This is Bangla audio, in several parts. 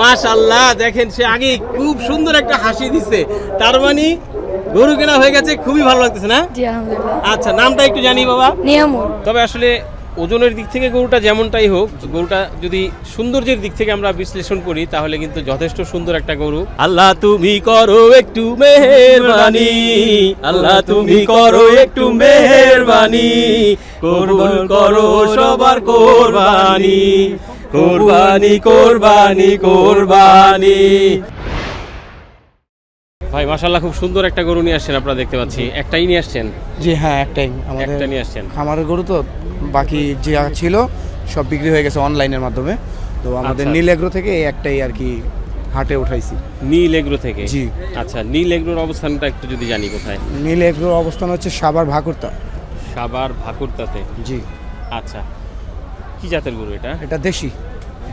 মাশাল্লাহ দেখেন সে আগে খুব সুন্দর একটা হাসি দিছে। তার মানে গরু কেনা হয়ে গেছে খুবই ভালো লাগতেছে না? আচ্ছা নামটা একটু জানি বাবা। নিয়ামুল। তবে আসলে ওজনের দিক থেকে গরুটা যেমনটাই হোক গরুটা যদি সৌন্দর্যের দিক থেকে আমরা বিশ্লেষণ করি তাহলে কিন্তু যথেষ্ট সুন্দর একটা গরু। আল্লাহ তুমি করো একটু মেহেরবানি আল্লাহ তুমি করো একটু মেহেরবানি করো সবার কোরবানি। কোরবানি কোরবানি কোরবানি। ভাই মাশাল্লাহ খুব সুন্দর একটা গরু নিয়ে আসছেন আপনারা দেখতে পাচ্ছি। একটাই নিয়ে আসছেন? জি হ্যাঁ একটাই। আমাদের একটা নিয়ে আসছেন? খামারের গরু তো বাকি যে ছিল সব বিক্রি হয়ে গেছে অনলাইনের মাধ্যমে। তো আমাদের আচ্ছা। নীল এগ্রো থেকে এই একটাই আর কি হাটে উঠাইছি। নীল এগ্রো থেকে? জি। আচ্ছা নীল এগ্রোর অবস্থানটা একটু যদি জানি কোথায়? নীল এগ্রোর অবস্থান হচ্ছে সাবার ভাকুরতা। সাবার ভাকুরতাতে? জি। আচ্ছা। কি জাতের গরু এটা? এটা দেশি।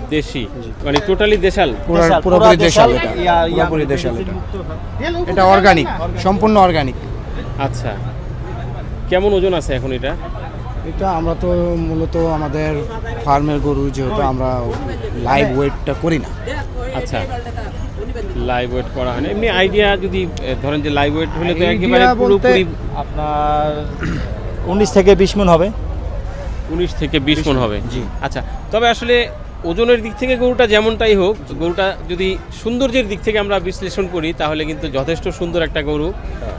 দেশি মানে টোটালি দেশাল। দেশাল, পুরোপুরি দেশাল এটা ইয়া- ইয়া- পুরোপুরি দেশাল এটা। এটা। অর্গানিক সম্পূর্ণ অর্গানিক আচ্ছা। কেমন ওজন আছে এখন এটা? এটা আমরা তো মূলত আমাদের ফার্মের গরু যেহেতু আমরা লাইভ ওয়েটটা করি না। আচ্ছা। লাইভ ওয়েট করা হয় না। এমনি আইডিয়া যদি ধরেন যে লাইভ ওয়েট হলে তো একেবারে পুরোপুরি আপনার উনিশ থেকে বিশ মন হবে। উনিশ থেকে বিশ মন হবে। জি। আচ্ছা। তবে আসলে ওজনের দিক থেকে গরুটা যেমনটাই হোক গরুটা যদি সৌন্দর্যের দিক থেকে আমরা বিশ্লেষণ করি তাহলে কিন্তু যথেষ্ট সুন্দর একটা গরু।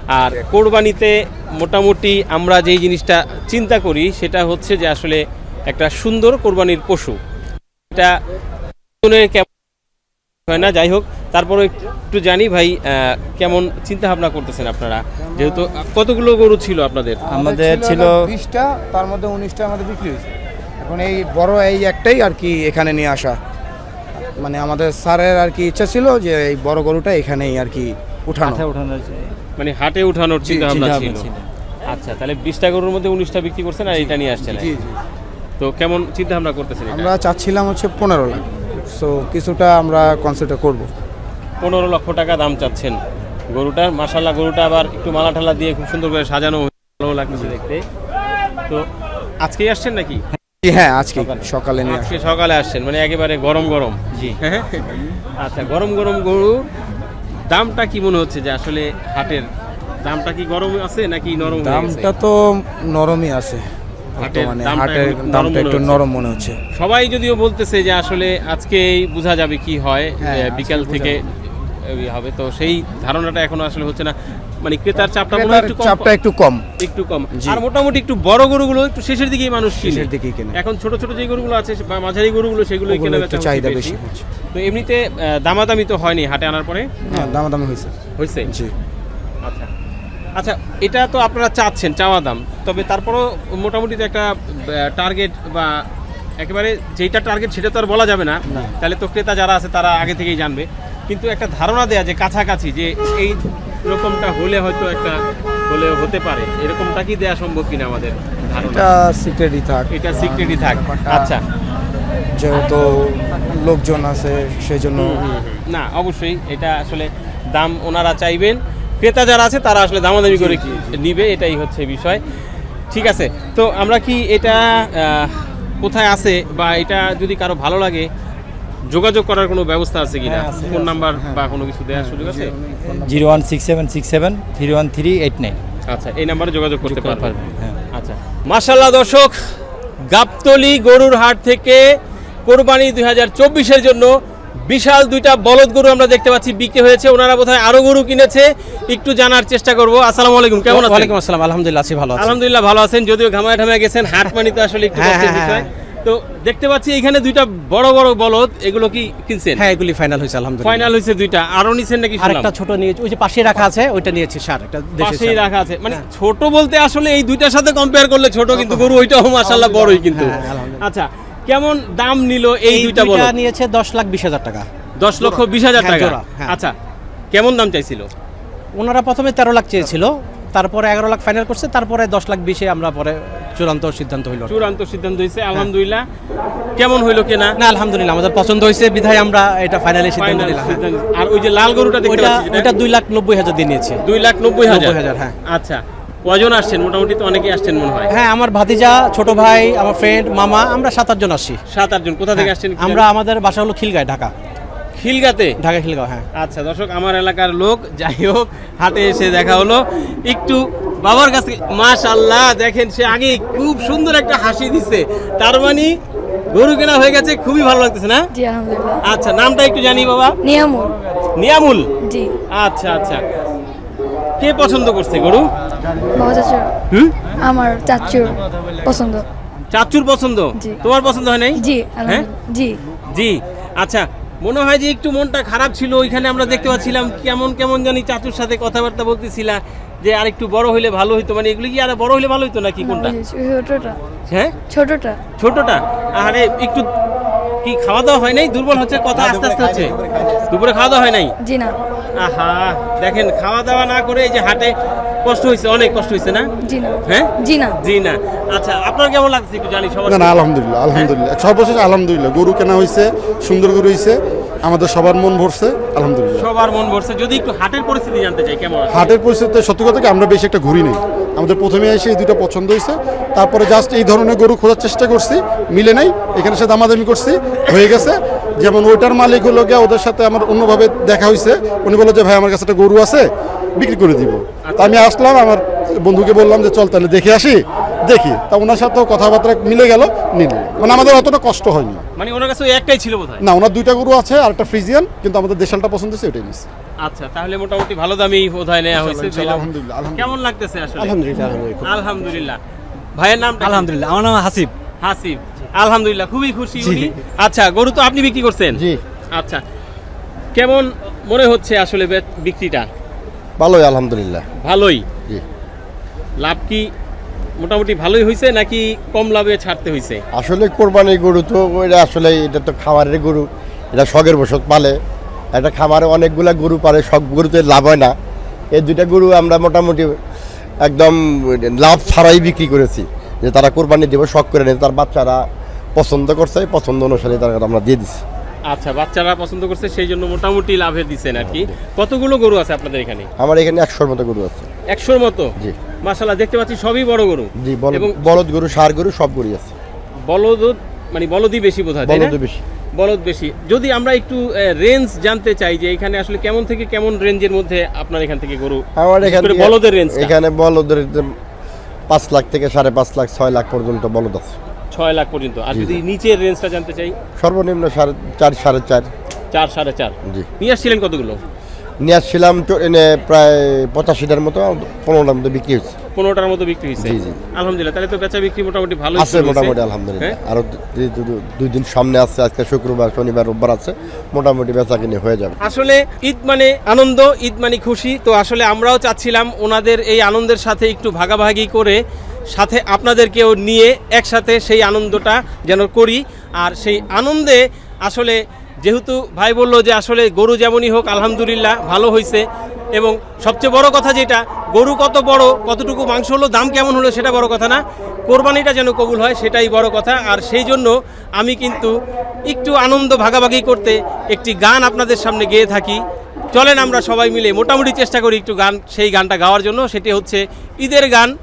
আর কোরবানিতে মোটামুটি আমরা যেই জিনিসটা চিন্তা করি সেটা হচ্ছে যে আসলে একটা সুন্দর কোরবানির পশু। এটা ওজনের কেমন হয় না যাই হোক তারপরে একটু জানি ভাই আহ, কেমন চিন্তা ভাবনা করতেছেন আপনারা? যেহেতু কতগুলো গরু ছিল আপনাদের? আমাদের ছিল বিশটা তার মধ্যে উনিশটা আমাদের বিক্রি হয়েছে। এখন এই বড় এই একটাই আর কি এখানে নিয়ে আসা। মানে আমাদের স্যারের আর কি ইচ্ছা ছিল যে এই বড় গরুটা এখানেই আর কি উঠানো। উঠানো মানে হাটে উঠানোর চিন্তা ভাবনা ছিল। আচ্ছা তাহলে বিশটা গরুর মধ্যে উনিশটা বিক্রি করছেন আর এটা নিয়ে আসছেন জি জি। তো কেমন চিন্তা ভাবনা করতেছেন আমরা চাচ্ছিলাম হচ্ছে পনেরো লাখ। সো কিছুটা আমরা কনসিডার করব। পনেরো লক্ষ টাকা দাম চাচ্ছেন গরুটার মাসাল্লাহ গরুটা আবার একটু মালা ঠালা দিয়ে খুব সুন্দর করে সাজানো ভালো লাগছে দেখতে। তো আজকেই আসছেন নাকি? হ্যাঁ আজকে সকালে। নিয়ে আজকে সকালে আসছেন মানে একেবারে গরম গরম। জি। আচ্ছা গরম গরম গরু দামটা কি মনে হচ্ছে যে আসলে হাটের দামটা কি গরম আছে নাকি নরম দামটা তো নরমই আছে বর্তমানে। হাটের দামটা একটু নরম মনে হচ্ছে। সবাই যদিও বলতেছে যে আসলে আজকেই বোঝা যাবে কি হয় হ্যাঁ, বিকাল থেকে হবে। তো সেই ধারণাটা এখনও আসলে হচ্ছে না। মানে ক্রেতার চাপটা মনে একটু চাপটা একটু কম। একটু কম। আর মোটামুটি একটু বড় গরুগুলো একটু শেষের দিকেই মানুষ শেষের দিকেই কেনে। এখন ছোট ছোট যে গরুগুলো আছে বা মাঝারি গরুগুলো ওগুলো কেনা একটু চাহিদা বেশি। তো এমনিতে দামাদামি তো হয়নি হাটে আনার পরে? হ্যাঁ দামাদামি হয়েছে। হয়েছে? জি। আচ্ছা। আচ্ছা এটা তো আপনারা চাচ্ছেন চাওয়া দাম। তবে তারপরও মোটামুটি তো একটা টার্গেট বা একেবারে যেটা টার্গেট সেটা তো আর বলা যাবে না। তাহলে তো ক্রেতা যারা আছে তারা আগে থেকেই জানবে। কিন্তু একটা ধারণা দেয়া যে কাছাকাছি যে এই রকমটা হলে হয়তো একটা হলে হতে পারে। এরকমটা কি দেয়া সম্ভব কিনা আমাদের এটা সিক্রেটই থাক এটা সিক্রেটই থাক। আচ্ছা। যেহেতু লোকজন আছে সেই জন্য। না অবশ্যই এটা আসলে দাম ওনারা চাইবেন। ক্রেতা যারা আছে তারা আসলে দামাদামি করে কি নিবে এটাই হচ্ছে বিষয়। ঠিক আছে তো আমরা কি এটা কোথায় আছে বা এটা যদি কারও ভালো লাগে যোগাযোগ করার কোনো ব্যবস্থা আছে কিনা? হ্যাঁ, ফোন নাম্বার বা কোনো কিছু দেওয়ার সুযোগ আছে? Zero one six seven six seven three one three eight nine. আচ্ছা এই নাম্বারে যোগাযোগ করতে পারবেন। হ্যাঁ। আচ্ছা। মাশাল্লাহ দর্শক গাবতলি গরুর হাট থেকে কোরবানি দুই হাজার চব্বিশের জন্য বিশাল দুইটা বলদ গরু আমরা দেখতে পাচ্ছি বিক্রি হয়েছে। ওনারা বোধহয় আরও গরু কিনেছে। একটু জানার চেষ্টা করব। আসসালামু আলাইকুম কেমন আছেন? ওয়ালাইকুম আসসালাম আলহামদুলিল্লাহ আছি ভালো আলহামদুলিল্লাহ ভালো আছেন যদিও ঘামায় ঠামায় গেছেন হাট মানি তো আসলে একটু হ্যাঁ, হ্যাঁ, বিষয়। তো দেখতে পাচ্ছি এখানে দুইটা বড় বড় বলদ এগুলো কি কিনছেন? হ্যাঁ এগুলি ফাইনাল হয়েছে আলহামদুলিল্লাহ। ফাইনাল হয়েছে দুইটা। আরও নিছেন নাকি শুনলাম? আরেকটা ছোট নিয়েছি ওই যে পাশে রাখা আছে ওইটা নিয়েছি সার একটা দেশি পাশেই রাখা আছে। মানে ছোট বলতে আসলে এই দুইটার সাথে কম্পেয়ার করলে ছোট কিন্তু গরু ওইটাও মাশাআল্লাহ বড়ই কিন্তু। হ্যাঁ, আচ্ছা কেমন দাম নিল এই দুইটা দুইটা বলো নিয়েছে দশ লাখ বিশ হাজার টাকা। দশ লক্ষ বিশ হাজার হ্যাঁ, টাকা। হ্যাঁ। আচ্ছা কেমন দাম চাইছিল? ওনারা প্রথমে তেরো লাখ চেয়েছিল তারপরে এগারো লাখ ফাইনাল করছে তারপরে দশ লাখ বিশে আমরা পরে চূড়ান্ত সিদ্ধান্ত হইল। চূড়ান্ত সিদ্ধান্ত হয়েছে আলহামদুলিল্লাহ। কেমন হইল কেনা? না আলহামদুলিল্লাহ আমাদের পছন্দ হয়েছে বিধায় আমরা এটা ফাইনালি সিদ্ধান্ত নিলাম। হ্যাঁ। আর ওই যে লাল গরুটা দেখতে পাচ্ছি যেটা, ওইটা দুই লাখ নব্বই হাজার দিয়ে নিয়েছি। দুই লাখ নব্বই হাজার? হাজার, হ্যাঁ। আচ্ছা কজন আসছেন? মোটামুটি তো অনেকেই আসছেন মনে হয়। হ্যাঁ আমার ভাতিজা ছোট ভাই আমার ফ্রেন্ড মামা আমরা সাত আটজন আসছি। সাত আটজন কোথা থেকে হ্যাঁ, আসছেন? আমরা আমাদের বাসা হলো খিলগায় ঢাকা। খিলগাতে? ঢাকা খিলগাঁও হ্যাঁ। আচ্ছা দর্শক আমার এলাকার লোক যাই হোক হাতে এসে দেখা হলো। একটু বাবার কাছে মাশাল্লাহ দেখেন সে আগে খুব সুন্দর একটা হাসি দিছে। তার মানে গরু কেনা হয়ে গেছে খুবই ভালো লাগতেছে না? জি আলহামদুলিল্লাহ। আচ্ছা নামটা একটু জানি বাবা। নিয়ামুল। নিয়ামুল? জি। আচ্ছা আচ্ছা। কে পছন্দ করছে গরু? বাবা চাচু। হুম? আমার চাচুর পছন্দ। চাচুর পছন্দ? তোমার পছন্দ হয় নাই? জি হ্যাঁ? জি। জি। আচ্ছা মনে হয় যে একটু মনটা খারাপ ছিল ওইখানে আমরা দেখতে পাচ্ছিলাম কেমন কেমন জানি চাচুর সাথে কথাবার্তা বলতেছিলা যে আর একটু বড় হইলে ভালো হইতো। মানে এগুলো কি আর বড় হইলে ভালো হইতো নাকি কোনটা? ছোটটা। হ্যাঁ? ছোটটা। ছোটটা? আরে একটু কি খাওয়া দাওয়া হয় নাই? দুর্বল হচ্ছে কথা আস্তে আস্তে হচ্ছে। দুপুরে খাওয়া দাওয়া হয় নাই? জি না। আহা দেখেন খাওয়া দাওয়া না করে এই যে হাটে কষ্ট হয়েছে অনেক কষ্ট হয়েছে না? জি না। হ্যাঁ? জি না। জি না। আচ্ছা আপনার কেমন লাগছে একটু জানি সবার না না আলহামদুলিল্লাহ আলহামদুলিল্লাহ। সর্বশেষ আলহামদুলিল্লাহ। গরু কেনা হয়েছে সুন্দর গরু হয়েছে আমাদের সবার মন ভরছে আলহামদুলিল্লাহ। সবার মন ভরছে। যদি একটু হাটের পরিস্থিতি জানতে চাই কেমন? হাটের পরিস্থিতিতে সত্যি কথা কি আমরা বেশি একটা ঘুরি নেই। আমাদের প্রথমে এসে এই দুটো পছন্দ হয়েছে তারপরে জাস্ট এই ধরনের গরু খোঁজার চেষ্টা করছি মিলে নাই। এখানে সাথে দামাদামি করছি হয়ে গেছে। যেমন ওইটার মালিক হলো গিয়ে ওদের সাথে আমার অন্যভাবে দেখা হয়েছে উনি বলল যে ভাই আমার কাছে একটা গরু আছে। বিক্রি করে দিব। তা আমি আসলাম আমার বন্ধুকে বললাম যে চল তাহলে দেখে আসি দেখি। তা ওনার সাথেও কথাবার্তা মিলে গেল নিল। মানে আমাদের অতটা কষ্ট হয়নি। মানে ওনার কাছে একটাই ছিল বোধ না ওনার দুইটা গরু আছে আর একটা ফ্রিজিয়ান কিন্তু আমাদের দেশালটা পছন্দ হয়েছে ওইটাই নিচ্ছি আচ্ছা তাহলে মোটামুটি ভালো দামেই বোধ হয় নেওয়া হয়েছে আলহামদুলিল্লাহ, আলহামদুলিল্লাহ। কেমন লাগতেছে আসলে? আলহামদুলিল্লাহ আলহামদুলিল্লাহ ভাইয়ের নাম আলহামদুলিল্লাহ আমার নাম হাসিব। হাসিব। আলহামদুলিল্লাহ খুবই খুশি। উনি। আচ্ছা গরু তো আপনি বিক্রি করছেন? জি। আচ্ছা কেমন মনে হচ্ছে আসলে বিক্রিটা? ভালোই আলহামদুলিল্লাহ। ভালোই? জি। লাভ কি মোটামুটি ভালোই হয়েছে নাকি কম লাভে ছাড়তে হয়েছে আসলে কোরবানির গরু তো এটা আসলে এটা তো খামারের গরু। এটা শখের বসত পালে। একটা খামারে অনেকগুলা গরু পালে সব গরুতে লাভ হয় না। এই দুইটা গরু আমরা মোটামুটি একদম লাভ ছাড়াই বিক্রি করেছি। যে তারা কোরবানি দেবো শখ করে নিয়ে। তার বাচ্চারা পছন্দ করছে পছন্দ অনুসারে তারা আমরা দিয়ে দিচ্ছি আচ্ছা বাচ্চারা পছন্দ করছে সেই জন্য মোটামুটি লাভে দিচ্ছেন আর কি। কতগুলো গরু আছে আপনাদের এখানে? আমার এখানে একশোর মতো গরু আছে। একশোর মতো? জি। মাসাল্লাহ দেখতে পাচ্ছি সবই বড় গরু। জি বলদ এবং বলদ গরু সার গরু সব গরু আছে। বলদ মানে বলদই বেশি বোধ হয় তাই না? বলদ বেশি। বলদ বেশি। যদি আমরা একটু রেঞ্জ জানতে চাই যে এখানে আসলে কেমন থেকে কেমন রেঞ্জের মধ্যে আপনার এখান থেকে গরু আমার বিশেষ এখানে করে বলদের রেঞ্জ এখানে বলদের যে পাঁচ লাখ থেকে সাড়ে পাঁচ লাখ ছয় লাখ পর্যন্ত বলদ আছে। ছয় লাখ পর্যন্ত। আর যদি নিচের রেঞ্জটা জানতে চাই? সর্বনিম্ন সাড়ে চার সাড়ে চার। চার সাড়ে চার। জি। নিয়ে আসছিলেন কতগুলো? নিয়ে আসছিলাম তো- এনে প্রায় পঁচাশিটার মতো পনেরোটার মতো বিক্রি হয়েছে। পনেরোটার মতো বিক্রি হয়েছে। আলহামদুলিল্লাহ তাহলে তো বেচা বিক্রি মোটামুটি ভালো আছে মোটামুটি আলহামদুলিল্লাহ। আরও দু- দু- দুই দিন সামনে আছে আজকে শুক্রবার শনিবার রোববার আছে মোটামুটি বেচা কিনে হয়ে যাবে। আসলে ঈদ মানে আনন্দ ঈদ মানে খুশি। তো আসলে আমরাও চাচ্ছিলাম ওনাদের এই আনন্দের সাথে একটু ভাগাভাগি করে সাথে আপনাদেরকেও নিয়ে একসাথে সেই আনন্দটা যেন করি। আর সেই আনন্দে আসলে যেহেতু ভাই বলল যে আসলে গরু যেমনই হোক, আলহামদুলিল্লাহ ভালো হয়েছে এবং সবচেয়ে বড় কথা যেটা, গরু কত বড়, কতটুকু মাংস হলো, দাম কেমন হলো সেটা বড় কথা না। কোরবানিটা যেন কবুল হয় সেটাই বড় কথা। আর সেই জন্য আমি কিন্তু একটু আনন্দ ভাগাভাগি করতে একটি গান আপনাদের সামনে গেয়ে থাকি। চলেন আমরা সবাই মিলে, মোটামুটি চেষ্টা করি একটু গান, সেই গানটা গাওয়ার জন্য। সেটি হচ্ছে ঈদের গান।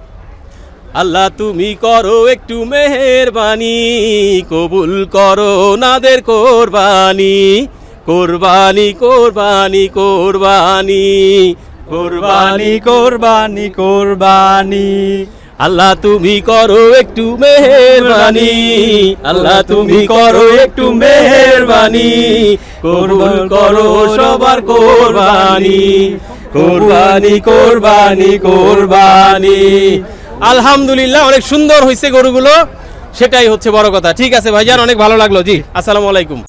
আল্লাহ তুমি করো একটু মেহেরবানি, কবুল করো নাদের কোরবানি। কোরবানি কোরবানি কোরবানি। কোরবানি কোরবানি কোরবানি। আল্লাহ তুমি করো একটু মেহেরবানি। আল্লাহ তুমি করো একটু মেহেরবানি। কবুল করো সবার কোরবানি। কোরবানি কোরবানি কোরবানি। আলহামদুলিল্লাহ, অনেক সুন্দর হয়েছে গরুগুলো। সেটাই হচ্ছে বড় কথা। ঠিক আছে ভাইজান, অনেক ভালো লাগল। জি, আসসালামু আলাইকুম।